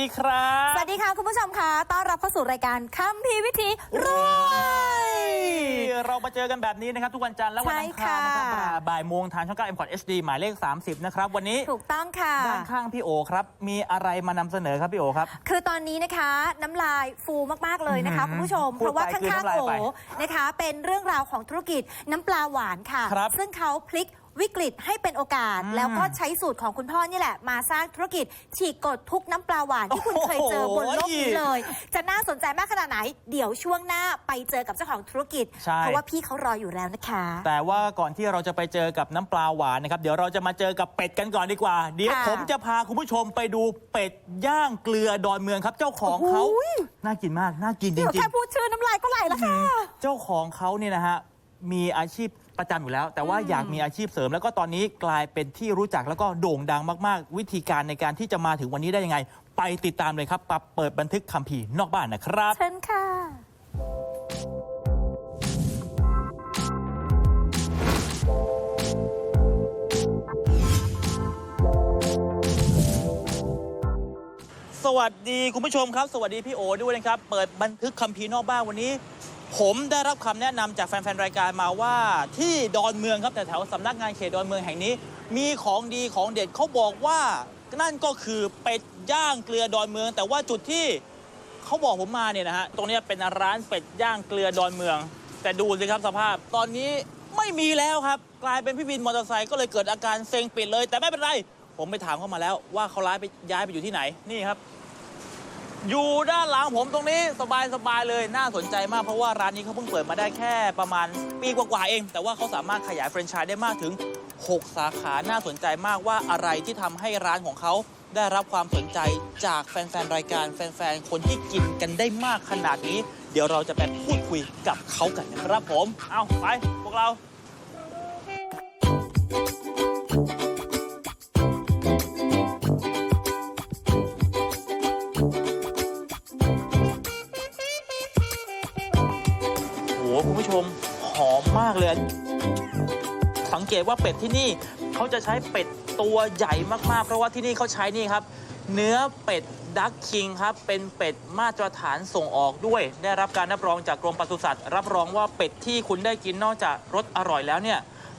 วัสดีครับ สวัสดีค่ะ คุณผู้ชมค่ะ ต้อนรับเข้าสู่รายการคัมภีร์วิธีรวยเรามาเจอกันแบบนี้นะครับ ทุกวันจันทร์และวันอังคารนะครับใช่ค่ะบ่ายโมงทางช่อง9 m c o t HD หมายเลข 30 นะครับ วันนี้ถูกต้องค่ะ ด้านข้างพี่โอครับ มีอะไรมานำเสนอครับพี่โอครับ คือตอนนี้นะคะ น้ำลายฟูมากๆเลยนะคะอื้อหือคุณผู้ชมพูดเพราะว่าไปข้คือางน้ำๆลายโอไปนะคะ เป็นเรื่องราวของธุรกิจน้ำปลาหวานค่ะครับซึ่งเขาพลิก วิกฤตให้เป็นโอกาสอืมแล้วก็ใช้สูตรของคุณพ่อนี่แหละ มาสร้างธุรกิจ ฉีกกดทุกน้ำปลาหวานที่คุณโอ้โหเคยเจอบนโลกนี้เลย จะน่าสนใจมากขนาดไหน เดี๋ยวช่วงหน้าไปเจอกับเจ้าของธุรกิจใช่เพราะว่าพี่เขารออยู่แล้วนะคะ แต่ว่าก่อนที่เราจะไปเจอกับน้ำปลาหวานนะครับเดี๋ยวเราจะมาเจอกับเป็ดกันก่อนดีกว่า เดี๋ยวค่ะผมจะพาคุณผู้ชมไปดูเป็ดย่างเกลือดอนเมืองครับ เจ้าของเขาโอ้ยน่ากินมากน่ากินจเดี๋ยวริงแค่ๆพูดชื่อน้ำลายก็ไหลแล้วค่ะเจ้าของเขาเนี่ยนะฮะมีอาชีพ ประจำอยู่แล้ว แต่ว่าอืมอยากมีอาชีพเสริม แล้วก็ตอนนี้กลายเป็นที่รู้จักแล้วก็โด่งดังมาก ๆ วิธีการในการที่จะมาถึงวันนี้ได้ยังไง ไปติดตามเลยครับปับเปิดบันทึกคำพีร์นอกบ้านนะครับ เชิญค่ะ สวัสดีคุณผู้ชมครับ สวัสดีพี่โอด้วยนะครับ เปิดบันทึกคำพีร์นอกบ้านวันนี้ ผมได้รับคำแนะนำจากแฟนๆ รายการมาว่าที่ดอนเมืองครับแต่แถวสำนักงานเขตดอนเมืองแห่งนี้ มีของดีของเด็ดเขาบอกว่านั่นก็คือเป็ดย่างเกลือดอนเมือง แต่ว่าจุดที่เขาบอกผมมาเนี่ยนะฮะตรงนี้เป็นร้านเป็ดย่างเกลือดอนเมือง แต่ดูสิครับสภาพ ตอนนี้ไม่มีแล้วครับ กลายเป็นพี่วินมอเตอร์ไซค์ก็เลยเกิดอาการเซ็งปิดเลย แต่ไม่เป็นไร ผมไปถามเขามาแล้วว่าเขาย้ายไปย้ายไปอยู่ที่ไหนนี่ครับ อยู่ด้านหลังผมตรงนี้สบายสบายๆเลยน่าสนใจมากเพราะว่าร้านนี้เขาเพิ่งเปิดมาได้แค่ประมาณปีกว่าๆเอง แต่ว่าเขาสามารถขยายแฟรนไชส์ได้มากถึง 6 สาขาน่าสนใจมากว่าอะไรที่ทำให้ร้านของเขาได้รับความสนใจจากแฟนๆรายการแฟนๆคนที่กินกันได้มากขนาดนี้ เดี๋ยวเราจะไปพูดคุยกับเขากันนะครับผม เอาไปพวกเรา ตว่าเป็ดที่นี่เขาจะใช้เป็ดตัวใหญ่มากๆ เพราะว่าที่นี่เขาใช้นี่ครับ เนื้อเป็ดดักคิงครับ เป็นเป็ดมาตรฐานส่งออกด้วย ได้รับการรับรองจากกรมปศุสัตว์รับรองว่าเป็ดที่คุณได้กินนอกจากรสอร่อยแล้วเนี่ย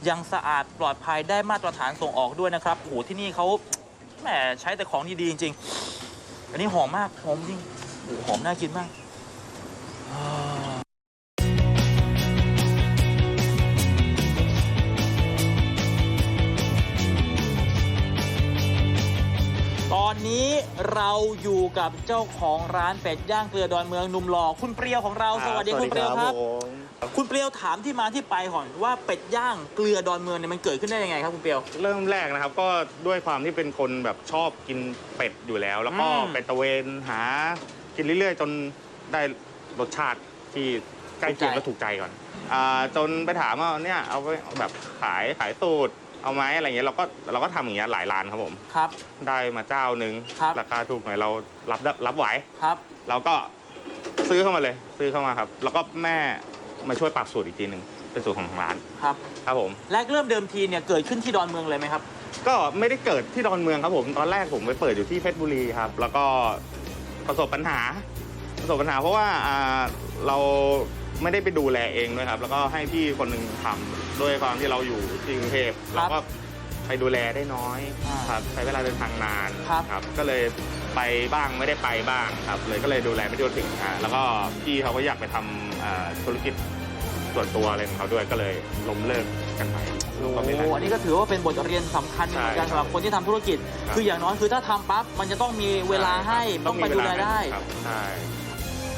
ยังสะอาดปลอดภัยได้มาตรฐานส่งออกด้วยนะครับโอ้โหที่นี่เขาแหมใช้แต่ของดีๆจริงๆอันนี้หอมมากหอมจริงหหอมน่ากินมาก นนี้เราอยู่กับเจ้าของร้านเป็ดย่างเกลือดอนเมืองหนุ่มหล่อคุณเปรียวของเราสวัสดีคุณเปรียวครับผมคุณเปรียวถามที่มาที่ไปก่อนว่าเป็ดย่างเกลือดอนเมืองเนี่ยมันเกิดขึ้นได้ยังไงครับคุณเปรียว เริ่มแรกนะครับก็ด้วยความที่เป็นคนแบบชอบกินเป็ดอยู่แล้ว แล้วก็อืม ไปตระเวนหา กินเรื่อยๆ จนได้รสชาติที่ใกล้เคียงและถูกใจก่อนอ่าจนไปถามว่าเนี่ยเอาไปแบบขายขายสูตร เอาไหมอะไรเงี้ยเราก็เราก็ทำอย่างเงี้ยหลายร้านครับผม ครับ ได้มาเจ้าหนึ่งครับ ราคาถูกหน่อยเรารับได้รับไหว ครับ เราก็ซื้อเข้ามาเลย ซื้อเข้ามาครับ แล้วก็แม่มาช่วยปรับสูตรอีกทีหนึ่งเป็นสูตรของทางร้านครับ ครับผม แรกเริ่มเดิมทีเนี่ยเกิดขึ้นที่ดอนเมืองเลยไหมครับ ก็ไม่ได้เกิดที่ดอนเมืองครับผม ตอนแรกผมไปเปิดอยู่ที่เพชรบุรีครับ แล้วก็ประสบปัญหา ประสบปัญหาเพราะว่าอ่าเราไม่ได้ไปดูแลเองด้วยครับ แล้วก็ให้พี่คนหนึ่งทำ ด้วยความที่เราอยู่ที่กรุงเทพครัเราบก็ไปดูแลได้น้อยอ่าครับใช้เวลาเดินทางนานครับครับ ก็เลยไปบ้างไม่ได้ไปบ้างครับ เลยก็เลยดูแลไม่ทั่วถึงฮะแล้วก็พี่เขาก็อยากไปทำอ่าธุรกิจส่วนตัวอะไรของเขาด้วยก็เลยล้มเลิกกันไปโอ้ก็ไม่ได้อันนี้ก็ถือว่าเป็นบทเรียนสำคัญเหมือนกันใช่สำหรับคนที่ทำธุรกิจ ครับ คืออย่างน้อยคือถ้าทำปั๊บมันจะต้องมีเวลาให้ช่ต้องไปดูแลได้ ครับใช่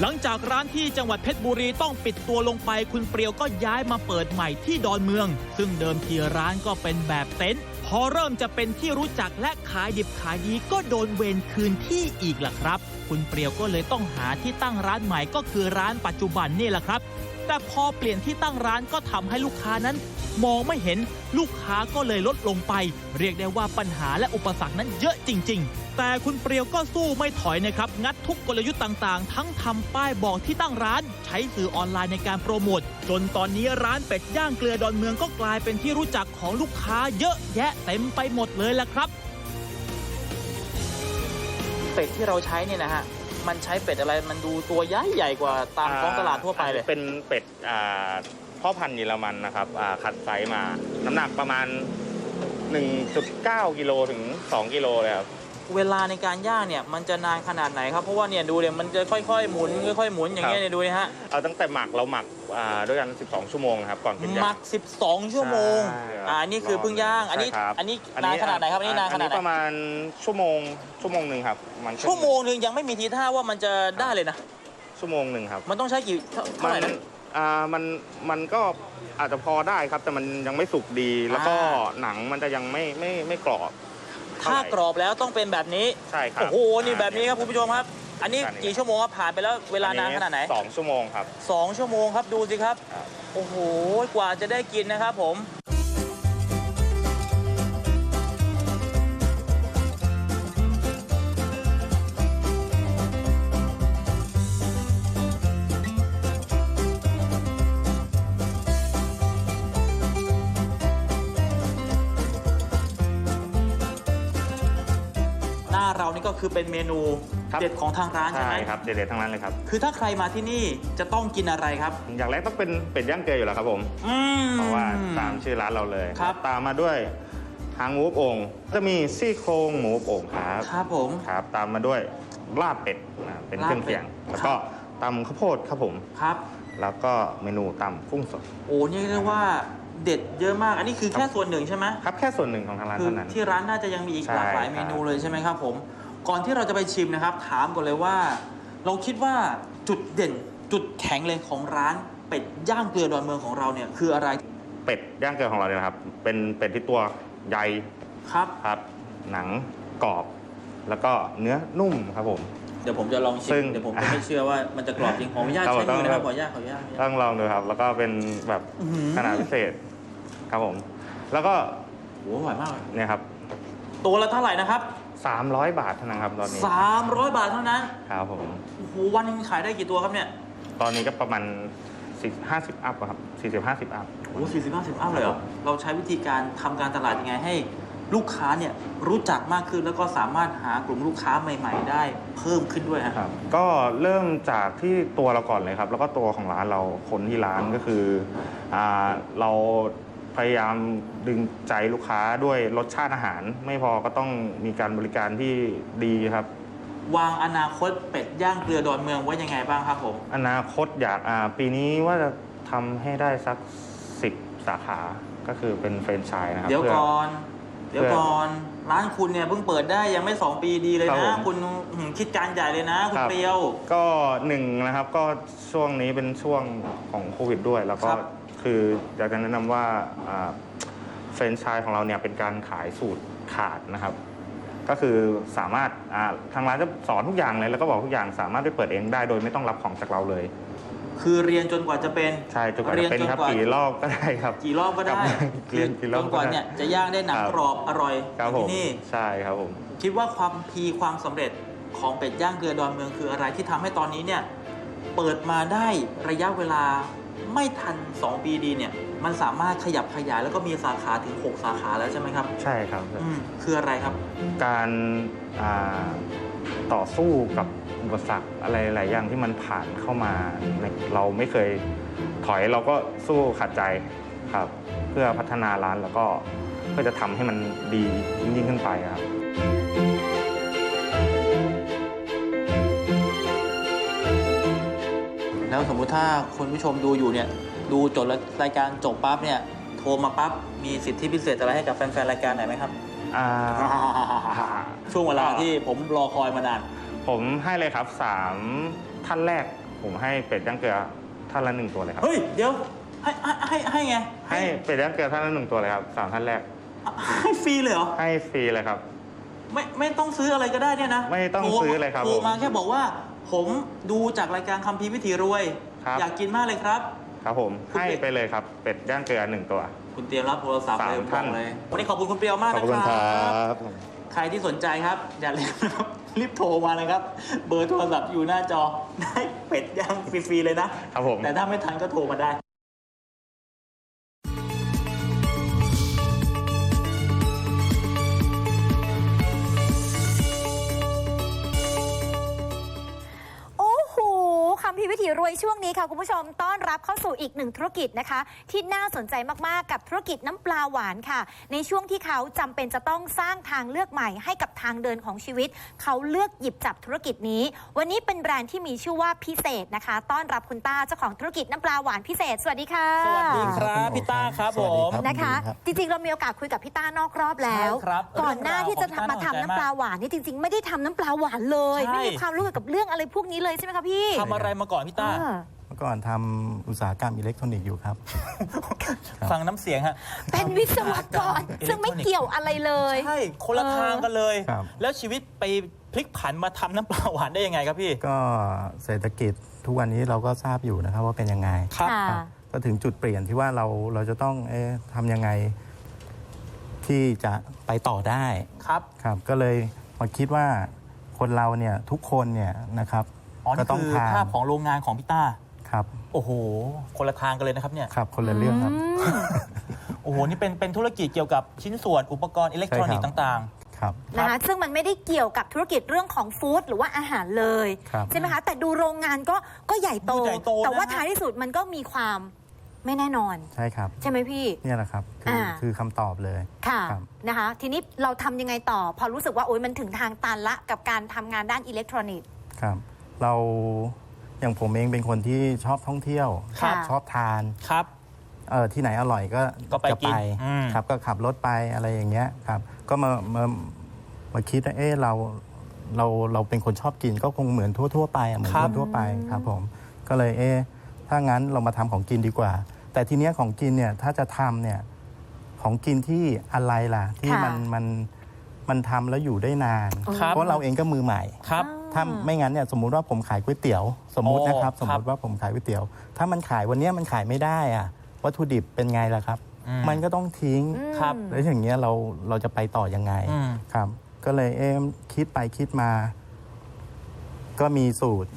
หลังจากร้านที่จังหวัดเพชรบุรีต้องปิดตัวลงไป คุณเปรียวก็ย้ายมาเปิดใหม่ที่ดอนเมือง ซึ่งเดิมทีร้านก็เป็นแบบเต็นท์พอเริ่มจะเป็นที่รู้จักและขายดิบขายดีก็โดนเวรคืนที่อีกล่ะครับ คุณเปรียวก็เลยต้องหาที่ตั้งร้านใหม่ก็คือร้านปัจจุบันนี่แหละครับ แต่พอเปลี่ยนที่ตั้งร้านก็ทำให้ลูกค้านั้น มองไม่เห็นลูกค้าก็เลยลดลงไป เรียกได้ว่าปัญหาและอุปสรรคนั้นเยอะจริง ๆ แต่คุณเปรียวก็สู้ไม่ถอยนะครับ งัดทุกกลยุทธ์ต่างๆ ทั้งทำป้ายบอกที่ตั้งร้าน ใช้สื่อออนไลน์ในการโปรโมทจนตอนนี้ร้านเป็ดย่างเกลือดอนเมืองก็กลายเป็นที่รู้จักของลูกค้าเยอะแยะเต็มไปหมดเลยล่ะครับ เป็ดที่เราใช้เนี่ยนะฮะ มันใช้เป็ดอะไรมันดูตัวใหญ่ใหญ่กว่าตามท้องตลาดทั่วไปเลยเป็นเป็ดพ่อพันธุ์เยอรมันนะครับขัดไซส์มา น้ำหนักประมาณ 1.9กิโลถึง 2 กิโลเลยครับ เวลาในการย่างเนี่ยมันจะนานขนาดไหนครับเพราะว่าเนี่ยดูเนี่ยมันจะค่อยๆหมุนค่อยๆหมุนอย่างเงี้ยครับเนี่ยดูนะฮะเอาตั้งแต่หมักเราหมักอ่าด้วยกัน 12 ชั่วโมงนะครับก่อนเป็นหย่ามังก12 ชั่วโมงใช่ครับอ่าอันนี่คือเพิ่งย่างอันนี้ ใช่ครับอันนี้นานขนาดไหนครับอันนี้นานขนาดไหประนมาณชั่วโมงชั่วโมงหนึ่งครับประาณชั่วโมงหนึ่งยังไม่มีทีท่าว่ามันจะได้เลยนะชั่วโมงหนึ่งครับ มันต้องใช้กี่เท่าเท่ามัไหร่นะ อ่ามันมันก็อาจจะพอได้ครับ แต่มันยังไม่สุกดีแล้วก็อ่า หนังมันจะยังไม่ไม่ไม่กรอบ เท่ถ้าไหกรอบแล้วต้องเป็นแบบนี้ใช่ครับ โอ้โหนี่แบบนี้ครับคุณผู้ชมครับ อันนี้อันนี้กี่ชั่วโมงครับผ่านไปแล้วเวลานานขนาดไหน สองชั่วโมงครับสองชั่วโมงครับดูสิครับ ครับ โอ้โห กว่าจะได้กินนะครับผม ก็คือเป็นเมนูครับ เด็ดของทางร้านใช่ไหมใช่ครับเด็ดๆทั้งนั้นเลยครับ คือถ้าใครมาที่นี่จะต้องกินอะไรครับ อย่างแรกต้องเป็นเป็ดย่างเกลืออยู่แล้วครับผม อืม เพราะว่าตามชื่อร้านเราเลยครับ ตามมาด้วยหางหมูอบโอ่งจะมีซี่โครงหมูอบโอ่งครับครับผม ครับ ตามมาด้วยลาบเป็ดนะเป็นเครื่องเคียง ลาบเป็ด แล้วก็ตำข้าวโพดครับผม ครับ แล้วก็เมนูตำกุ้งสด โอ้นี่เรียกว่าเด็ดเยอะมาก อันนี้คือแค่ส่วนหนึ่งใช่ไหมครับแค่ส่วนหนึ่งของทางร้านคือเท่านั้น ที่ร้านน่าจะยังมีอีกใช่หลากหลายครับเมนูเลยใช่ไหมครับผม ก่อนที่เราจะไปชิมนะครับ ถามก่อนเลยว่า เราคิดว่าจุดเด่นจุดแข็งเลยของร้านเป็ดย่างเกลือดอนเมืองของเราเนี่ยคืออะไรเป็ดย่างเกลือของเราเนี่ยนะครับ เป็นเป็ดที่ตัวใหญ่ครับครับ หนังกรอบ แล้วก็เนื้อนุ่มครับผม เดี๋ยวผมจะลองชิซึ่มง เดี๋ยวผมจะไม่เชื่อว่ามันจะกรอบจริงขออนุญาตครับใช้มือนะครับต้องขออนุญาตขออนุญาตขออนุญาต ต้องลองดูครับ แล้วก็เป็นแบบอื้อหือ ขนาดพิเศษครับผม แล้วก็โอ้โหอร่อยมากเลยเนี่ยครับ ตัวละเท่าไหร่นะครับ 300 บาทเท่านั้นครับตอนนี้300 บาทเท่านั้นครับผมโอ้โหวันหนึงขายได้กี่ตัวครับเนี่ยตอนนี้ก็ประมาณ40 50อัพอะครับ40 50อัพ โอ้สี่สิบห้าสิบอัพเลยเหรอเราใช้วิธีการทำการตลาดยังไงให้ลูกค้าเนี่ยรู้จักมากขึ้นแล้วก็สามารถหากลุ่มลูกค้าใหม่ ๆ ได้เพิ่มขึ้นด้วยฮะ ครับก็เริ่มจากที่ตัวเราก่อนเลยครับ แล้วก็ตัวของร้านเราคนที่ร้านก็คืออ่าเรา พยายามดึงใจลูกค้าด้วยรสชาติอาหาร ไม่พอก็ต้องมีการบริการที่ดีครับ วางอนาคตเป็ดย่างเกลือดอนเมืองไว้ยังไงบ้างครับผม อนาคตอยากอ่าปีนี้ว่าจะทำให้ได้สักสิบสาขาก็คือเป็นแฟรนไชส์นะครับเดี๋ยวพื่ ก่อน เดี๋ยวก่อนร้านคุณเนี่ยเพิ่งเปิดได้ยังไม่2ปีดีเลยครันะบผมคุณอื้อหือคิดการใหญ่เลยนะ คุณครับเปรียว ก็หนึ่งนะครับก็ช่วงนี้เป็นช่วงของโควิดด้วย แล้วก็ครับ คืออยากจะแนะนำว่าเฟรนช์ชายของเราเนี่ยเป็นการขายสูตรขาดนะครับ ก็คือสามารถอ่าทางร้านจะสอนทุกอย่างเลย แล้วก็บอกทุกอย่างสามารถไปเปิดเองได้โดยไม่ต้องรับของจากเราเลย คือเรียนจนกว่าจะเป็น ใช่จนกว่าเรียจะเป็นครับจกว่า กี่รอบก็ได้ครับ กี่รอบก็ได้ครับเรียนกี่รอบจนกว่าก็ได้เนี่ยจะย่างได้หนังครับ กรอบอร่อยครับผที่มนี่ ใช่ครับผม คิดว่าความพีความสำเร็จของเป็ดย่างเกลือดอนเมืองคืออะไรที่ทำให้ตอนนี้เนี่ย เปิดมาได้ระยะเวลา ไม่ทัน 2 ปีดีเนี่ย มันสามารถขยับขยายแล้วก็มีสาขาถึง 6 สาขาแล้วใช่ไหมครับ ใช่ครับ อืมคืออะไรครับ การอ่าต่อสู้กับอุปสรรคอะไรหลายอย่างที่มันผ่านเข้ามาในเราไม่เคยถอยเราก็สู้ขัดใจครับ เพื่อพัฒนาร้านแล้วก็เพื่อจะทำให้มันดียิ่งๆขึ้นไปครับ แล้วสมมุติถ้าคุณผู้ชมดูอยู่เนี่ยดูจบรายการจบปั๊บเนี่ยโทรมาปั๊บมีสิทธิพิเศษอะไรให้กับแฟนๆรายการไหนอยไหมครับ อ่าช่วงเวลาที่ผมรอคอยมานาน ผมให้เลยครับสามท่านแรก ผมให้เป็ดย่างเกลือท่านละหนึ่งตัวเลยครับเฮ้ยเดี๋ยวให้ให้ให้ให้ไงให้เป็ดย่างเกลือท่านละหนึ่งตัวเลยครับสามท่านแรก ให้ฟรีเลยเหรอให้ฟรีเลยครับ ไม่ไม่ต้องซื้ออะไรก็ได้เนี่ยนะ ไม่ต้องโทซื้อเลยครับโทรผมมาแค่บอกว่า ผมดูจากรายการคัมภีร์วิถีรวย ครับ อยากกินมากเลยครับ ครับผมคุณให้เป็ดไปเลยครับเป็ดย่างเกลือหนึ่งตัว คุณเตรียมรับโทรศัพท์สามเลยผมบท่าอนกเลยวันนี้ขอบคุณคุณเปรียวมากขอบนะคุณคครัรับบใครที่สนใจครับ อย่าลืมนะครับ รีบโทรมาเลยครับ เบอร์โทรศัพท์อยู่หน้าจอได้เป็ดย่างฟรีๆเลยนะครับผม แต่ถ้าไม่ทันก็โทรมาได้ วยช่วงนี้ค่ะคุณผู้ชมต้อนรับเข้าสู่อีกหนึ่งธุรกิจนะคะ ที่น่าสนใจมากๆกับธุรกิจน้ำปลาหวานค่ะ ในช่วงที่เขาจำเป็นจะต้องสร้างทางเลือกใหม่ให้กับทางเดินของชีวิต เขาเลือกหยิบจับธุรกิจนี้ วันนี้เป็นแบรนด์ที่มีชื่อว่าพิเศษนะคะ ต้อนรับคุณต้าเจ้าของธุรกิจน้ำปลาหวานพิเศษ สวัสดีค่ะสวัสดีครับพี่ต้าครับสผวัสดีม ครับ นะคะยินดีครับจริงๆเรามีโอกาสคุยกับพี่ต้านอกรอบแล้ว ใช่ครับก่อนหน้าที่จะทำมาทำน้ำปลาหวานนี่จริง ๆ ไม่ได้ทำน้ำปลาหวานเลย ใช่ ไม่มีความรู้เกี่ยวกับเรื่องอะไรพวกนี้เลยใช่ไหมคะพี่ ทำอะไรมาก่อนพี่ต้าเออเมื่อก่อนทำอุตสาหกรรมอิเล็กทรอนิกส์อยู่ครับครับฟังน้ำเสียงฮะเป็นวิศวกรอิเล็กทรอนิกส์ซึ่งไม่เกี่ยวอะไรเลย ใช่ คนละทางกันเลย ครับ แล้วชีวิตไปพลิกผันมาทำน้ำปลาหวานได้ยังไงครับพี่ ก็เศรษฐกิจทุกวันนี้เราก็ทราบอยู่นะครับว่าเป็นยังไงครับ ค่ะ ครับก็ถึงจุดเปลี่ยนที่ว่าเราเราจะต้องเอ๊ะทำยังไง ที่จะไปต่อได้ ครับ ครับก็เลยมาคิดว่าคนเราเนี่ยทุกคนเนี่ยนะครับ อ๋อก็นี่ต้องคือทาน ภาพของโรงงานของพี่ต้า ครับโอ้โห คนละทางกันเลยนะครับเนี่ย ครับคนละเรื่องครับ โอ้โห นี่เป็นเป็นธุรกิจเกี่ยวกับชิ้นส่วนอุปกรณ์อิเล็กทรอนิกส์ใช่ครับ ต่าง ครับ นะคะซึ่งมันไม่ได้เกี่ยวกับธุรกิจเรื่องของฟู้ดหรือว่าอาหารเลยครับ ใช่ไหมคะ แต่ดูโรงงานก็ก็ใหญ่โต ดูใหญ่โตแต่ว่านะฮะท้ายที่สุดมันก็มีความไม่แน่นอน ใช่ครับ ใช่ไหมพี่ เนี่ยแหละครับคืออา คือคำตอบเลย ค่ะครับ นะคะ ทีนี้เราทำยังไงต่อ พอรู้สึกว่าโอ๊ยมันถึงทางตันละกับการทำงานด้านอิเล็กทรอนิกส์ ครับ เราอย่างผมเองเป็นคนที่ชอบท่องเที่ยวครับชอบทานๆครับ เออที่ไหนอร่อยก็ก็ไปจะกิไปนอืม ครับ ก็ขับรถไปอะไรอย่างเงี้ยครับ ก็มามามาคิดว่าเออเราเราเราเป็นคนชอบกินก็คงเหมือนทั่ว ๆ ไปอะเหมือนครัคบนทั่วไปครับผมก็เลยเออถ้างั้นเรามาทำของกินดีกว่า แต่ทีเนี้ยของกินเนี่ยถ้าจะทำเนี่ยของกินที่อะไรล่ะ ที่ค่ะ มันมันมันทำแล้วอยู่ได้นาน ครับ เพราะเราเองก็มือใหม่ ครับ ถ้าไม่งั้นเนี่ยสมมุติว่าผมขายก๋วยเตี๋ยวสมมุติโอ้นะครับ สมครัมุบติว่าผมขายก๋วยเตี๋ยว ถ้ามันขายวันเนี้ยมันขายไม่ได้อะวัตถุดิบเป็นไงล่ะครับอืมมันก็ต้องทิ้งครับแล้วอย่างเงี้ยเราเราจะไปต่อยังไงอืมครับ ก็เลยเอ๊ะคิดไปคิดมา ก็มีสูตร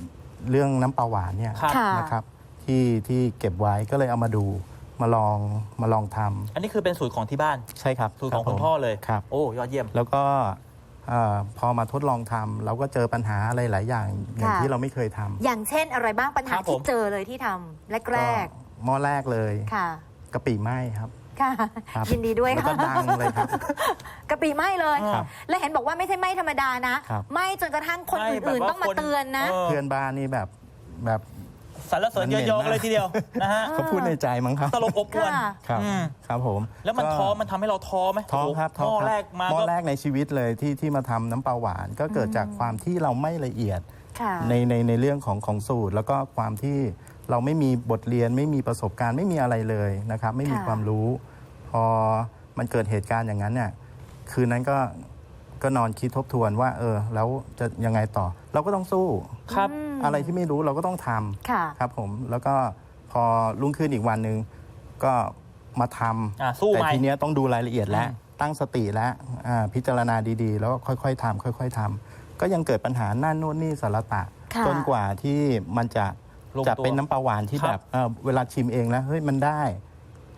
เรื่องน้ำปลาหวานเนี่ยครับค่ะนะครับ ที่ที่เก็บไว้ก็เลยเอามาดูมาลองมาลองทำอันนี้คือเป็นสูตรของที่บ้านใช่ครับสูตรของบคุณผมพ่อเลยครับโอ้ยอดเยี่ยม แล้วก็เอ่อพอมาทดลองทำเราก็เจอปัญหาอะไรหลายอย่างอย่างค่ะที่เราไม่เคยทำอย่างเช่นอะไรบ้างปัญหาครับผมที่เจอเลยที่ทำแรกก็หม้อแรกเลยๆค่ะกะปิไหม้ครับค่ะครับยินดีด้วยแล้วก็ค่ะดังเลยครับกะปิไหม้เลยครับและเห็นบอกว่าไม่ใช่ไหม้ธรรมดานะครับไหม้จนกระทั่งคนไหม้แบบอื่นๆว่าต้องมาคนเตือนนะเออเพื่อนบ้านนี่แบบแบบ สรรเสริญเยอะๆเลยทีเดียวนะฮะเขาพูดในใจมั้งครับตลกอบอวนค่ะ ครับอืมครับผมแล้วมันก็ท้อมันทำให้เราท้อไหมท้อครับโโหหม้อท้อคบแรกมาหม้อก็ แรกในชีวิตเลยที่ที่มาทำน้ำปลาหวาน ก็เกิดจากความที่เราไม่ละเอียด ค่ะ ในในในเรื่องของของสูตร แล้วก็ความที่เราไม่มีบทเรียนไม่มีประสบการณ์ไม่มีอะไรเลยนะครับ ไม่มีค่ะ ความรู้ พอมันเกิดเหตุการณ์อย่างนั้นเนี่ยคืนนั้นก็ ก็นอนคิดทบทวนว่า เออ แล้วจะยังไงต่อ เราก็ต้องสู้ครับมอะไรที่ไม่รู้เราก็ต้องทำค่ะครับผมแล้วก็พอรุ่งขึ้นอีกวันหนึ่งก็มาทอะำสู้แต่ใหม่ทีเนี้ยต้องดูรายละเอียดแล้วอืมตั้งสติแล้วอ่าพิจารณาดีๆ แล้วก็ค่อยๆทำค่อย ๆทำก็ยังเกิดปัญหานั่นนู่นนี่สารตะค่ะจนกว่าที่มันจะลงจะตัวเป็นน้ำปลาหวานที่ครับแบบเอ่อเวลาชิมเองแล้วเฮ้ยมันได้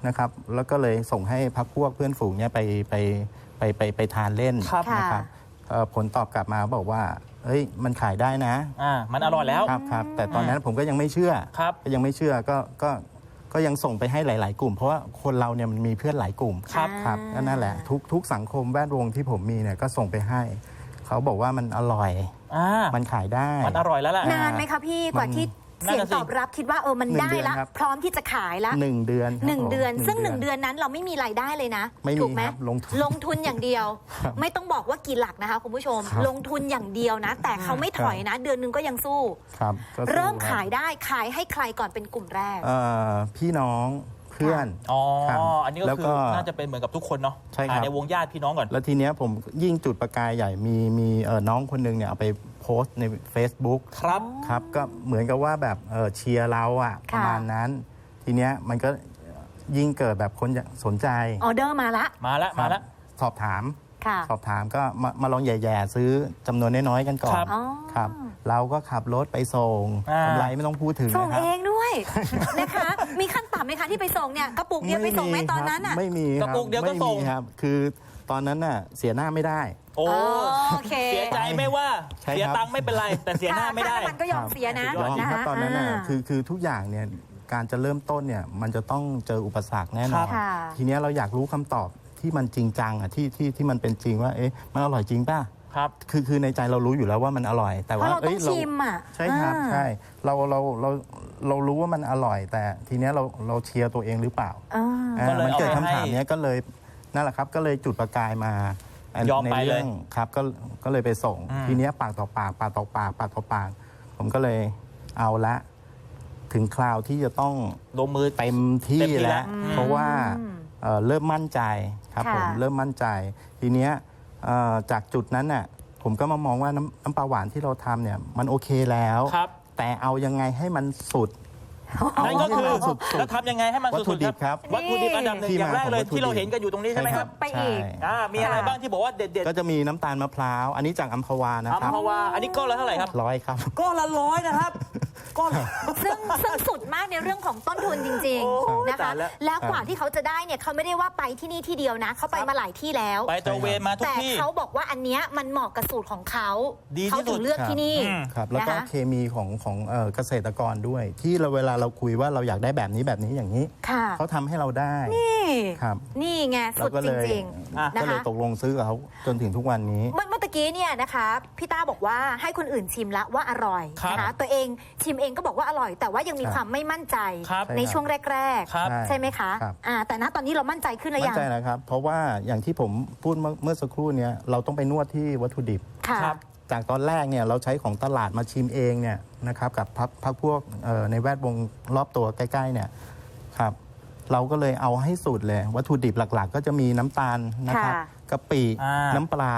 นะครับ แล้วก็เลยส่งให้พักพวกเพื่อนฝูงเนี่ยไปไป ไปไปไปทานเล่นครับค่ะนะครับเอ่อผลตอบกลับมาบอกว่าเฮ้ยมันขายได้นะอ่ามันอร่อยแล้ว ครับครับแต่ตอนนั้นผมก็ยังไม่เชื่อครับ ก็ยังไม่เชื่อก็ก็ก็ยังส่งไปให้หลาย ๆ กลุ่ม เพราะว่าคนเราเนี่ยมันมีเพื่อนหลายกลุ่มครับครับก็นั่นแหละทุกทุกสังคมแวดวงที่ผมมีเนี่ยก็ส่งไปให้ เขาบอกว่ามันอร่อย อ่ามันขายได้ มันอร่อยแล้วแหละอ่นานไหมคะพี่กว่ามันที่นั่ เสีนยงน่ะสิตอบรับคิดว่าเออมันหนึ่งได้เดือนละครับพร้อมที่จะขายละหนึ่งเดือนครับหนึ่งผมเดือน ซึ่งหนึ่งดืเดือนนั้นเราไม่มีรายได้เลยนะไม่มีถูกไหมครับลงทุนลงทุนอย่างเดียวครับไม่ต้องบอกว่ากี่หลักนะคะคุณผู้ชมครับลงทุนอย่างเดียวนะ แต่เขาไม่ถอยนะ เดือนหนึงก็ยังสู้ครับก็สู้เริ่มคบขายได้ขายให้ใครก่อนเป็นกลุ่มแรกเอ่อพี่น้องเพื่อนอ๋อครับอันนี้ก็แล้วคืก็อน่าจะเป็นเหมือนกับทุกคนเนาะใช่ครับอ่าในวงญาติพี่น้องก่อนแล้วทีเนี้ยผมยิ่งจุดประกายใหญ่มีมีเอ่อน้องคนหนึงเนี่ยเอาไปโพสต์ใน Facebook ครับครับก็เหมือนกับว่าแบบเอ่อเชียร์เราอะปค่ะระมาณนั้น ทีเนี้ยมันก็ยิ่งเกิดแบบคนอยากสนใจออเดอร์มาละ มาแล้วครัมาบแล้วสอบถาม ค่ะ สอบถามก็มามาลองแย่ๆซื้อจำนวนน้อยๆกันก่อครันบอ๋อ ครับเราก็ขับรถไปส่งอ่ากำไรไม่ต้องพูดถึงส่งนะครับเองด้วย นะคะ มีขั้นต่ำไหมคะที่ไปส่งเนี่ยกระปุกเดียวไปส่งไหมตอนนั้นอะ ไม่มีคกบระปุกเดียวก็ไม่ส่มีงครับ คือตอนนั้นน่ะเสียหน้าไม่ได้ โอ้โอเคเสียใจไม่ว่าใช่ครับ เสียตังค์ไม่เป็นไร แต่เสียหน้าไม่ได้ ค่น้ำมันก็ยอมเสียนะยอมนะครับคะตอนนั้นน่ะา คือคือทุกอย่างเนี่ยการจะเริ่มต้นเนี่ยมันจะต้องเจออุปสรรคแน่นอนค่ะ ทีเนี้ยเราอยากรู้คำตอบที่มันจริงจังอะที่ที่ที่มันเป็นจริงว่าเอ๊ะมันอร่อยจริงป่ะครับ คือคือในใจเรารู้อยู่แล้วว่ามันอร่อย แต่เพว่าราะเราต้องยชิมอะใช่ครับอ่าใช่เราเราเราเรารู้ว่ามันอร่อย แต่ทีเนี้ยเราเราเชียร์ตัวเองหรือเปล่าอ่า อ่าก็เลยมันเกิดเอาไปคำถามให้ เนี้ยก็เลยนั่นแหละครับก็เลยจุดประกายมา ยอมไปในเลยเรื่องครับก็ก็เลยไปส่ง อืม ทีเนี้ยปากต่อปากปากต่อปากปากต่อปาก ผมก็เลยเอาละ ถึงคราวที่จะต้องลงมือ เต็มที่เต็มที่แล้วแล้วอืมเพราะว่าอืมเอ่อเริ่มมั่นใจครับค่ะ ผมเริ่มมั่นใจ ทีเนี้ยเอ่อจากจุดนั้นน่ะผมก็มามองว่าน้ำน้ำปลาหวานที่เราทำเนี่ยมันโอเคแล้ว ครับ แต่เอายังไงให้มันสุด นั่นก็คือสุดๆแล้วทำยังไงให้มันวัตถุสุดดิๆบครับวัตถุดิบอันดับหนึ่งที่อย่างแรกเลยมาของวัตถุดิบ ที่เราเห็นกันอยู่ตรงนี้ใช่ไหมครับไปอีก ใช่อ่ามีอะไรค่ะบ้างที่บอกว่าเด็ดก็จะมีน้ำตาลมะพร้าว อันนี้จากอัมพวาๆนะอัมครับพวาอันนี้ก้อนละเท่าไหร่ครับ ร้อยครับก้อนละร้อยนะครับ ก้อนละซึ่งซึ่งสุดมากในเรื่องของต้นทุนจริง โอ้ยๆนะคะ ตายแล้ว แล้วกว่าที่เขาจะได้เนี่ยเขาไม่ได้ว่าไปที่นี่ที่เดียวนะเขาไปมาหลายที่แล้ว ไปตระเวนมาทุกแต่ที่ เขาบอกว่าอันเนี้ยมันเหมาะกับสูตรของเขาดีที่เขาสุถึด งเลือกที่นี่ อืม ครับแล้วก็นะคะ เคมีของของเอ่อเกษตรกรด้วย ที่เราเวลาเราคุยว่าเราอยากได้แบบนี้แบบนี้อย่างนี้ ค่ะเขาทำให้เราได้นี่ครับนี่ไงเราสุดก็จเลยริงอะๆนะก็เลยคะตกลงซื้อกับเขาจนถึงทุกวันนี้เมื่อเมื่ อตะกี้เนี่ยนะคะพี่ต้าบอกว่าให้คนอื่นชิมละว่าอร่อยครับนะคะตัวเองชิมเองก็บอกว่าอร่อย แต่ว่ายังมีครับความไม่มั่นใจครับในช่วงแรกครับ ๆ ใช่ไหมคะครับ อ่าแต่ณตอนนี้เรามั่นใจขึ้นแล้วมั่ยันงใจนะครับ เพราะว่าอย่างที่ผมพูดเมื่อเมื่อสักครู่เนี้ยเราต้องไปนวดที่วัตถุดิบ ค่ะครับ จากตอนแรกเนี่ยเราใช้ของตลาดมาชิมเองเนี่ยนะครับกับพักพักพวกเอ่อในแวดวงรอบตัวใกล้ๆเนี่ยครับเราก็เลยเอาให้สุดเลย วัตถุดิบหลักๆ ก็จะมีน้ำตาลนะครับค่ะ กะปิอ่า น้ำปลา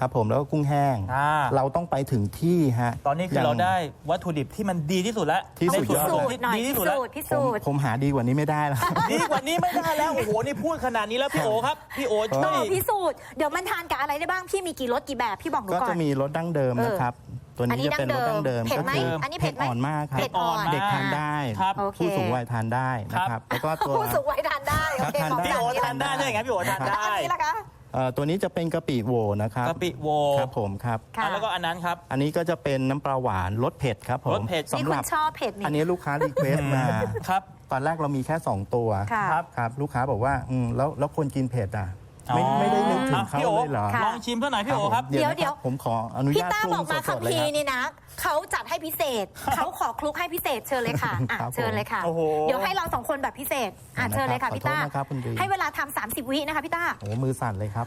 ครับผมแล้วก็กุ้งแห้ง อ่า เราต้องไปถึงที่ฮะตอนนี้คืย่องเราได้วัตถุดิบที่มันดีที่สุดแล้วที่สุดในส่วนผสมสูตที่รหน่อยดีพิที่สุดแล้วสูจน์พิผมสูจน์ผมหาดีกว่านี้ไม่ได้แล้ว ดีกว่านี้ไม่ได้แล้วโอ้โหนี่พูดขนาดนี้แล้วพี่โอครับพี่โอช่ต้วองยพิสูจน์เดี๋ยวมันทานกับอะไรได้บ้าง พี่มีกี่รสกี่แบบพี่บอกหนูก็ก่อจะนมีรสดั้งเดิมเออนะครับ ตัวอันนี้นี้จะเป็นรสดั้งเดิมเผ็ดก็ไหมคืออันนี้เผ็ดไหม อ่อนมากครับ เผ็ดอ่อนเด็กทานได้ ครับ โอเค ผู้สูงวัยทานได้นะครับ แล้วก็ตัว ผู้สูงวัยทานได้โอเคครับของพี่จาโอนี้ทานได้ใช่ไหมครับพี่โอทานแล้วได้ อันนี้ล่ะคะ เอ่อตัวนี้จะเป็นกะปิโหวนะครับกะปิโวครับผมครับ ค่ะ อะแล้วก็อันนั้นครับ อันนี้ก็จะเป็นน้ำปลาหวานรสเผ็ดครับผมรสเผ็ด นี่สำหคุรัณบชอบเผ็ดอันนี่ นี้ลูกค้ารีเควสต์มา ครับ ตอนแรกเรามีแค่ 2 ตัวค่ะ ครับครับลูกค้าบอกว่าอืมแล้วแล้วคนกินเผ็ดอะ ไม่อ๋อไม่ได้นึกถึงเขาพี่โอเลยเหรอค่ะลองชิมสักหน่อยพี่โอครับ เดี๋ยวเดี๋เดี๋ยยววผมขออนุพี่ญาตต้าปรุบองกมาสดๆคำเลยพีครับ นี่นะเขาจัดให้พิเศษ เขาขอคลุกให้พิเศษเชิญเลยค่ะอะครับผมเชิญเลยค่ะ โอ้โห เดี๋ยวให้เราสองคนแบบพิเศษอะเชิญเลยค่ะขอพี่โทษต้านะครับคุณดีให้เวลาทำ30วินะคะพี่ต้า โอ้มือสั่นเลยครับ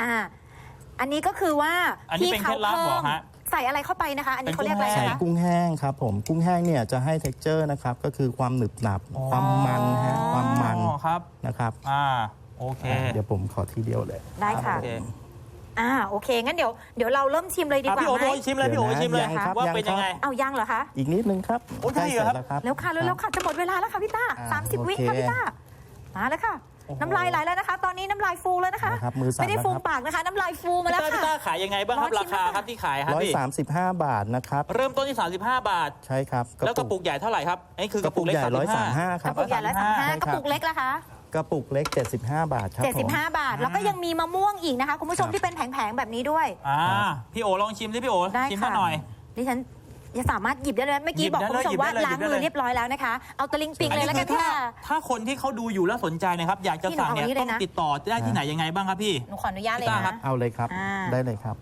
อ่า อันนี้ก็คือว่าอันนี้เป็นเคล็ดลับเหรอฮะ ใส่อะไรเข้าไปนะคะ อันนี้เขาเรียกอะไรเป็นใส่นะคะกุ้งแห้งครับผมกุ้งแห้งเนี่ยจะให้ t e x t อร์นะครับก็คือความหนึบหนับความมันฮะความมันอ๋อครับ นะครับอ่า โอเคเดี๋ยวผมขอทีเดียวเลย ได้ค่ะ โอเคอ่าโอเค งั้นเดี๋ยวเดี๋ยวเราเริ่มชิมเลยดีอะกว่าพี่โอไหมพี่โอชิมเลยพี่โอชิมเลยยังครับว่ายังเป็นยังไงครับ เอายังเหรอคะ อีกนิดนึงครับโอ้ใช่ใกล้เหรอครับเสร็จแล้วครับเร็วค่ะเร็วๆค่ะจะหมดเวลาแล้วค่ะพี่ต้าอ่าสามสิบวิโอเค ค่ะพี่ต้ามาแล้วค่ะโอ้โห น้ำลายไหลแล้วนะคะ ตอนนี้น้ำลายฟูแล้วนะคะนะครับมือสั่นไม่ได้แล้วฟูครับ ปากนะคะ น้ำลายฟูมาแล้วพี่ต้าพี่ค่ะต้าขายยังไงบ้างครับรอชิรามคานะคะ ครับที่ขายครับร้อยพี่สามสิบห้าบาทนะครับ เริ่มต้นที่ 35 บาท ใช่ครับแล้วกระปุกใหญ่เท่าไหร่ครับอันนี้คือกระปุกเล็กกระปุกใหญ่35 135คกรัระบปุกใหญ่ร้อยสามห้าใช่กระครับปุกเล็กล่ะคะ กระปุกเล็ก 75 บาทครับผม 75 บาท แล้วก็ยังมีมะม่วงอีกนะคะ คุณผู้ชมครับ ที่เป็นแผงๆแบบนี้ด้วย อ่าพี่โอลองชิมสิพี่โอได้ชิมค่ะซะหน่อย ดิฉัน จะสามารถหยิบได้เลย เมื่อกี้หยิบบอกได้คุณผู้ชเลยมว่าหยิบได้เลยล้างหยิบได้มืเลอยเรียบร้อยแล้วนะคะ เอาตะลิงปิงอันเลยนี้แล้วคืกัอนถ้าค่ะ ถ้าคนที่เขาดูอยู่แล้วสนใจนะครับ อยากจะสั่งเนี่ยพี่หนูเอาอันนี้เลยต้องนะติดต่อได้ที่ไหนยังไงบ้างครับพี่หนูขออนุญาตเลยพี่ต้าครันะบเอาเลยครับอ่าได้เลยครับ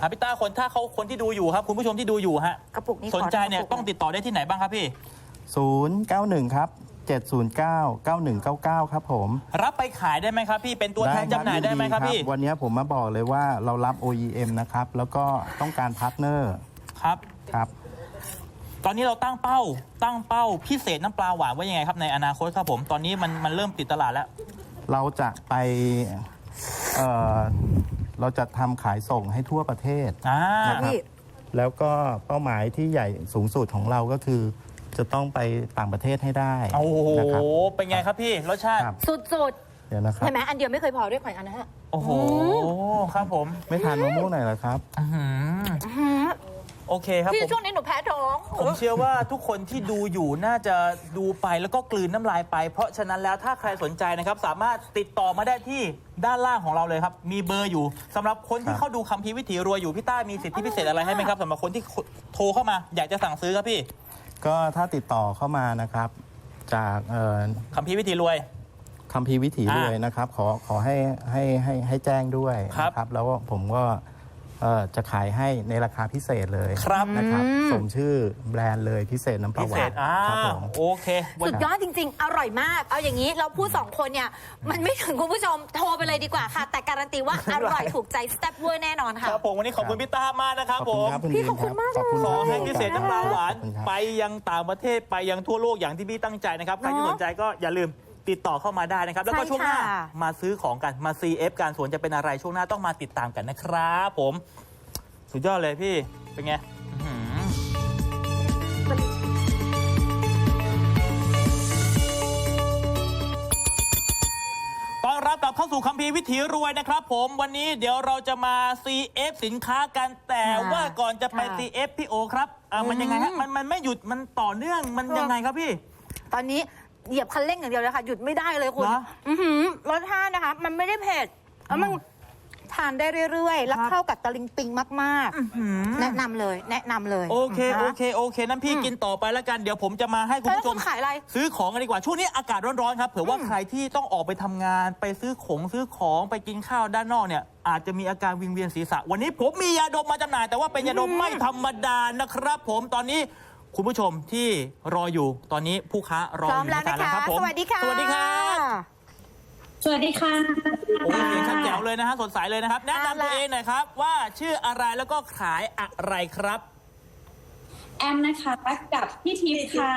ฮะพี่ต้าคนถ้าเขาคนที่ดูอยู่ครับ คุณผู้ชมที่ดูอยู่ฮะกระปุกนี้ขสนใจเนี่ยกระปุกต้องติดต่อได้ที่ไหนบ้างครับพี่ 091 ครับ 709 9199 ครับผม รับไปขายได้ไหมครับพี่เป็นตัวแทนจำหน่ายได้ไหมครับพี่ วันนี้ผมมาบอกเลยว่าเรารับ OEM นะครับ แล้วก็ต้องการพาร์ทเนอร์ ครับ ครับ ตอนนี้เราตั้งเป้า ตั้งเป้าพิเศษน้ำปลาหวานไว้ยังไงครับ ในอนาคตครับผม ตอนนี้มันมันเริ่มติดตลาดแล้ว เราจะไปเอ่อเราจะทำขายส่งให้ทั่วประเทศ อ่านะครับพี่ แล้วก็เป้าหมายที่ใหญ่สูงสุดของเราก็คือ จะต้องไปต่างประเทศให้ได้โอ้โห นะครับ เป็นไงครับพี่ รสชาติ ครับ สุดเดี๋ยวนะคๆรับเห็นไหมอันเดียวไม่เคยพอด้วยขวัญอันนะฮะโอ้โห ครับผมไม่ทานมะม่วงหน่อยเหรอครับ อื้อหืออื้อหือ โอเคครับพี่ผมช่วงนี้หนูแพ้ท้อง ผมเชื่อว่าทุกคนที่ดูอยู่น่าจะดูไปแล้วก็กลืนน้ำลายไป เพราะฉะนั้นแล้วถ้าใครสนใจนะครับ สามารถติดต่อมาได้ที่ด้านล่างของเราเลยครับ มีเบอร์อยู่สำหรับคนที่ครับเข้าดูคัมภีร์วิถีรวยอยู่พี่ต้ามีสิทธิพิเศษอะไรให้ไหมครับสำหรับคนที่โทรเข้ามา อยากจะสั่งซื้อครับพี่ก็ถ้าติดต่อเข้ามานะครับ จากเอ่อคัมภีร์วิถีรวยคัมภีร์วิถีอ่าด้วยนะครับ ขอขอให้ให้ให้ให้แจ้งด้วยครับ นะครับ แล้วผมก็ เอ่อจะขายให้ในราคาพิเศษเลยครับ นะครับอืมสมชื่อแบรนด์เลยพิเศษน้ำปลาพิหเศวาษนอ่าครับผม โอเควัน สุดยอดจริง ๆ อร่อยมาก เอาอย่างนี้เราพูดสองคนเนี่ย มันไม่ถึงคุณผู้ชมโทรไปเลยดีกว่าค่ะ แต่การันตีว่าอร่อยถูกใจสเต็ปเวอร์แน่นอนคค่ะรับผมวันนี้ขอบคุณพี่ต้ามากนะครับขอบผคุณมครับคุณพี่ดีมขอบคุณมากขอบคุณขอให้มากพิเศษน้ำปลาหวานขอบคุณครับไปยังต่างประเทศไปยังทั่วโลกอย่างที่พี่ตั้งใจนะครับ ใครที่เนอะสนใจก็อย่าลืม ติดต่อเข้ามาได้นะครับ แล้วก็ใช่ช่วงหน้าค่ะมาซื้อของกันมา CF การสวนจะเป็นอะไรช่วงหน้าต้องมาติดตามกันนะครับผม สุดยอดเลยพี่เป็นไงอื้อหือต้อนรับกลับเข้าสู่คัมภีร์วิถีรวยนะครับ ผมวันนี้เดี๋ยวเราจะมา CF สินค้ากันแต่ค่ะว่าก่อนจะไปค่ะ CF พี่โอครับอะมันยังไงฮะอืมมันมันไม่หยุดมันต่อเนื่องมันยังไงครับพี่ ตอนนี้ เหยียบคันเร่งอย่างเดียวเลยค่ะ หยุดไม่ได้เลยคุณเหรอ อื้อหือรสชาตินะคะ มันไม่ได้เผ็ดแล้วมันทานได้เรื่อยๆ แล้วครับเข้ากับตะลิงปิงมากๆแนะนำเลย แนะนำเลยโอเค นะโอเค โอเค นั้นพี่อืมกินต่อไปแล้วกัน เดี๋ยวผมจะมาให้คุณแล้วผู้ชคุมณขายอะไรซื้อของกันดีกว่า ช่วงนี้อากาศร้อนๆครับ เผื่อว่าใครที่ต้องออกไปทำงาน ไปซื้อของซื้อของไปกินข้าวด้านนอกเนี่ย อาจจะมีอาการวิงเวียนศีรษะ วันนี้ผมมียาดมมาจำหน่าย แต่ว่าเป็นยาดมไม่ธรรมดานะครับ ผม ตอนนี้ คุณผู้ชมที่รออยู่ตอนนี้ผู้ค้ารอพร้ออมยู่แล้วในสายนะแล้วคะ ครับผมสวัสดีค่ะสวัสดีครับสวัสดีค่ะโอ้โหเสียงชัดแจ๋วเลยนะฮะสดใสเลยนะครับ แนะนำตัวเองหน่อยครับ ว่าชื่ออะไรแล้วก็ขายอะไรครับ แอมนะคะกับพี่ทิพย์ค่ะ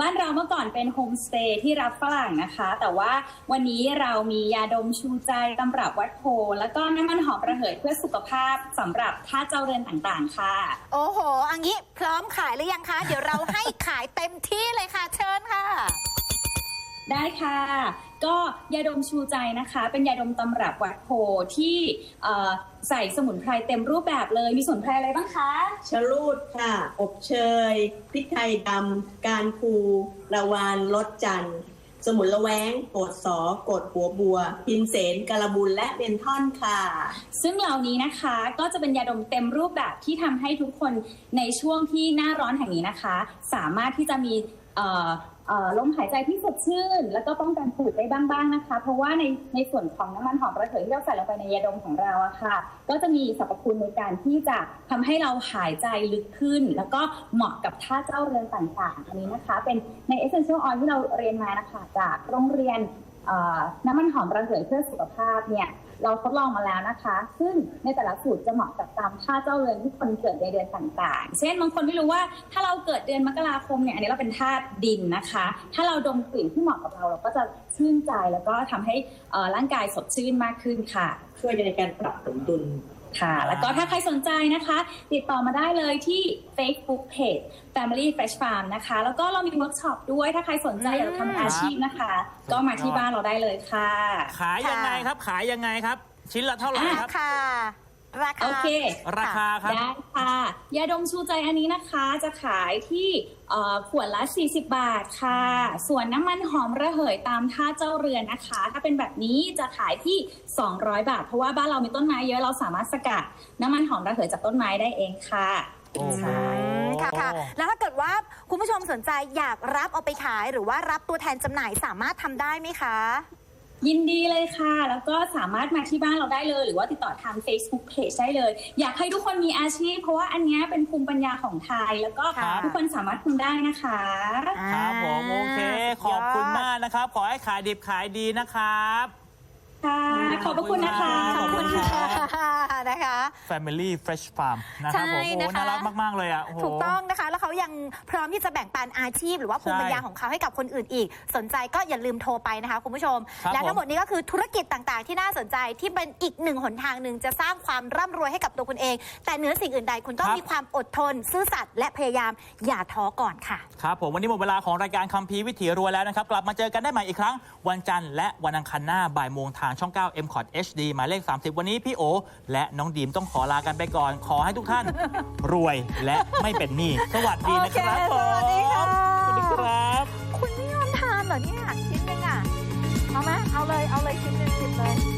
บ้านเราเมื่อก่อนเป็นโฮมสเตย์ที่รับฝรั่งนะคะ แต่ว่าวันนี้เรามียาดมชูใจตำรับวัดโพธิ์แล้วก็น้ำมันหอมระเหยเพื่อสุขภาพสำหรับท่าเจ้าเรือนต่างๆ ค่ะ โอ้โห อันนี้พร้อมขายหรือยังคะ เดี๋ยวเราให้ขายเต็มที่เลยค่ะ เชิญค่ะ ได้ค่ะ ก็ยาดมชูใจนะคะ เป็นยาดมตำรับวัดโพธิ์ที่เอ่อใส่สมุนไพรเต็มรูปแบบเลย มีสมุนไพรอะไรบ้างคะ ชะลูดค่ะ อบเชย พริกไทยดำ การคูระวานรสจันทร์สมุนละแวงโกดสอกดหัวบัว พินเสนกระบุนและเบนท่อนค่ะ ซึ่งเหล่านี้นะคะก็จะเป็นยาดมเต็มรูปแบบที่ทำให้ทุกคนในช่วงที่หน้าร้อนแห่งนี้นะคะ สามารถที่จะมีเอ่อเอ่อ ลมหายใจที่สดชื่น แล้วก็ป้องกันผุดได้บ้างๆนะคะ เพราะว่าในในส่วนของน้ำมันหอมระเหยที่เราใส่ลงไปในยาดมของเราอะค่ะ ก็จะมีสรรพคุณในการที่จะทำให้เราหายใจลึกขึ้น แล้วก็เหมาะกับท่าเจ้าเรือนต่างๆอันนี้นะคะ เป็นใน Essential Oil ที่เราเรียนมานะคะจากโรงเรียนน้ำมันหอมระเหยเพื่อสุขภาพเนี่ย เราทดลองมาแล้วนะคะ ซึ่งในแต่ละสูตรจะเหมาะกับตามท่าเจ้าเรือนที่คนเกิดในเดือนต่างๆ เช่นบางคนไม่รู้ว่าถ้าเราเกิดเดือนมกราคมเนี่ยอันนี้เราเป็นธาตุดินนะคะ ถ้าเราดมกลิ่นที่เหมาะกับเราเราก็จะชื่นใจแล้วก็ทำให้ร่างกายสดชื่นมากขึ้นค่ะ ช่วยในการปรับสมดุล ค่ะ แล้วก็ถ้าใครสนใจนะคะ ติดต่อมาได้เลยที่ Facebook Page Family Fresh Farm นะคะ แล้วก็เรามีเวิร์กช็อปด้วยถ้าใครสนใจอยากจะทำอาชีพนะคะ ก็มาที่บ้านเราได้เลยค่ะ ขายยังไงครับขายยังไงครับ ชิ้นละเท่าไหร่ครารับคา ราคาโอเคราคาครับได้ค่ะ ยาดมชูใจอันนี้นะคะจะขายที่เอ่อขวดละ 40 บาทค่ะ ส่วนน้ำมันหอมระเหยตามท่าเจ้าเรือนนะคะ ถ้าเป็นแบบนี้จะขายที่ 200 บาท เพราะว่าบ้านเรามีต้นไม้เยอะเราสามารถสกัดน้ำมันหอมระเหยจากต้นไม้ได้เองค่ะโอ้โหอืมค่ะค่ะ แล้วถ้าเกิดว่าคุณผู้ชมสนใจอยากรับเอาไปขายหรือว่ารับตัวแทนจำหน่ายสามารถทำได้ไหมคะ ยินดีเลยค่ะ แล้วก็สามารถมาที่บ้านเราได้เลย หรือว่าติดต่อทาง Facebook Page ได้เลย อยากให้ทุกคนมีอาชีพ เพราะว่าอันเนี้ยเป็นภูมิปัญญาของไทย แล้วก็ครับทุกคนสามารถทำได้นะคะครับผมโอเค ขอบคุณมากนะครับ ขอให้ขายดิบขายดีนะครับ ค่ะขอบพระคุณนะคะ ขอบคุณขอบคุณครัค่ะนะคะ Family Fresh Farm นะครับผมใช่โอ้นะคะ น่ารักมาก ๆ เลยอะโโห ถูกต้องนะคะ แล้วเขายังพร้อมที่จะแบ่งปันอาชีพ หรือว่าภูมิปัญญาใช่ของเขาให้กับคนอื่นอีก สนใจก็อย่าลืมโทรไปนะคะคุณผู้ชม ครับและทั้ผงมหมดนี้ก็คือธุรกิจต่างๆ ที่น่าสนใจที่เป็นอีกหนึ่งหนทางหนึ่งจะสร้างความร่ำรวยให้กับตัวคุณเอง แต่เหนือสิ่งอื่นใดคุณต้องมีความอดทน ซื่อสัตย์และพยายามอย่าท้อก่อนค่ะ ครับผมวันนี้หมดเวลาของรายการคัมภีร์วิถีรวยแล้วนะครับ กลับมาเจอกันได้ใหม่อีกครั้ง วันจันทร์และวันอังคารหน้าบ่ายโมงทางางช่อง 9 m c o t HD หมายเลข 30 วันนี้พี่โอ และน้องดีมต้องขอลากันไปก่อน ขอให้ทุกท่าน รวยและไม่เป็นหนี้สวัสดีนะครับโอเคผมสวัสดีค่ะ สวัสดีครับ คุณไม่ยอมทานเหรอเนี่ยชิ้นหนึงอะ เอาไหมเอาเลย เอาเลยชิ้นหนึงสิ